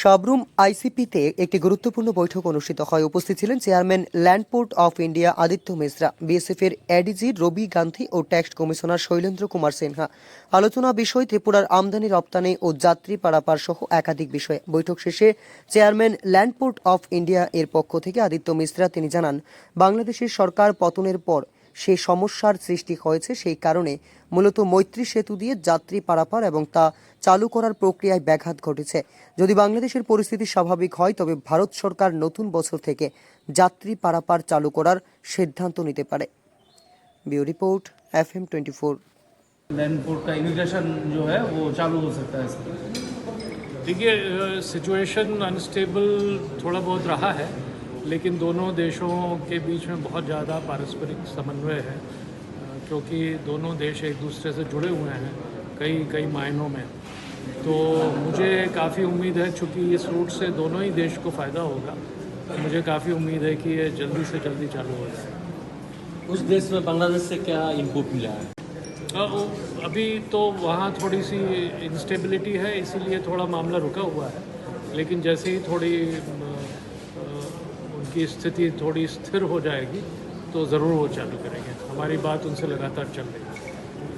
সাবরুম আইসিপিতে একটি গুরুত্বপূর্ণ বৈঠক অনুষ্ঠিত হয়। উপস্থিত ছিলেন chairman landport of India Aditya Mishra BSF এর এডিজি রবি গান্ধী ও ট্যাক্স কমিশনার শৈলেন্দ্র কুমার সিনহা। আলোচনা বিষয় ত্রিপুরার আমদানি, রপ্তানি ও যাত্রী পারাপার সহ একাধিক বিষয়ে। বৈঠক শেষে চেয়ারম্যান ল্যান্ডপোর্ট অফ ইন্ডিয়া এর পক্ষ থেকে আদিত্য মিশ্রা তিনি জানান, বাংলাদেশের সরকার পতনের পর সেই সমস্যার সৃষ্টি হয়েছে সেই কারণে মূলত মৈত্রী সেতু দিয়ে যাত্রী পারাপার এবং তা চালু করার প্রক্রিয়ায় ব্যাঘাত ঘটেছে যদি বাংলাদেশের পরিস্থিতি স্বাভাবিক হয় তবে ভারত সরকার নতুন বছর থেকে যাত্রী পারাপার চালু করার সিদ্ধান্ত নিতে পারে বিউ report F M twenty four landport का इमिग्रेशन जो है वो चालू हो सकता है सर देखिए सिचुएशन अनस्टेबल थोड़ा बहुत रहा है लेकिन दोनों देशों के बीच में बहुत ज़्यादा पारस्परिक समन्वय है क्योंकि दोनों देश एक दूसरे से जुड़े हुए हैं कई कई मायनों में। तो मुझे काफ़ी उम्मीद है चूँकि इस रूट से दोनों ही देश को फ़ायदा होगा मुझे काफ़ी उम्मीद है कि ये जल्दी से जल्दी चालू हो जाए। उस देश में बांग्लादेश से क्या इनपुट मिला है? अभी तो वहाँ थोड़ी सी इंस्टेबिलिटी है इसीलिए थोड़ा मामला रुका हुआ है। लेकिन जैसे ही थोड़ी उनकी स्थिति थोड़ी स्थिर हो जाएगी तो ज़रूर वो चालू करेंगे। हमारी बात उनसे लगातार चल रही है।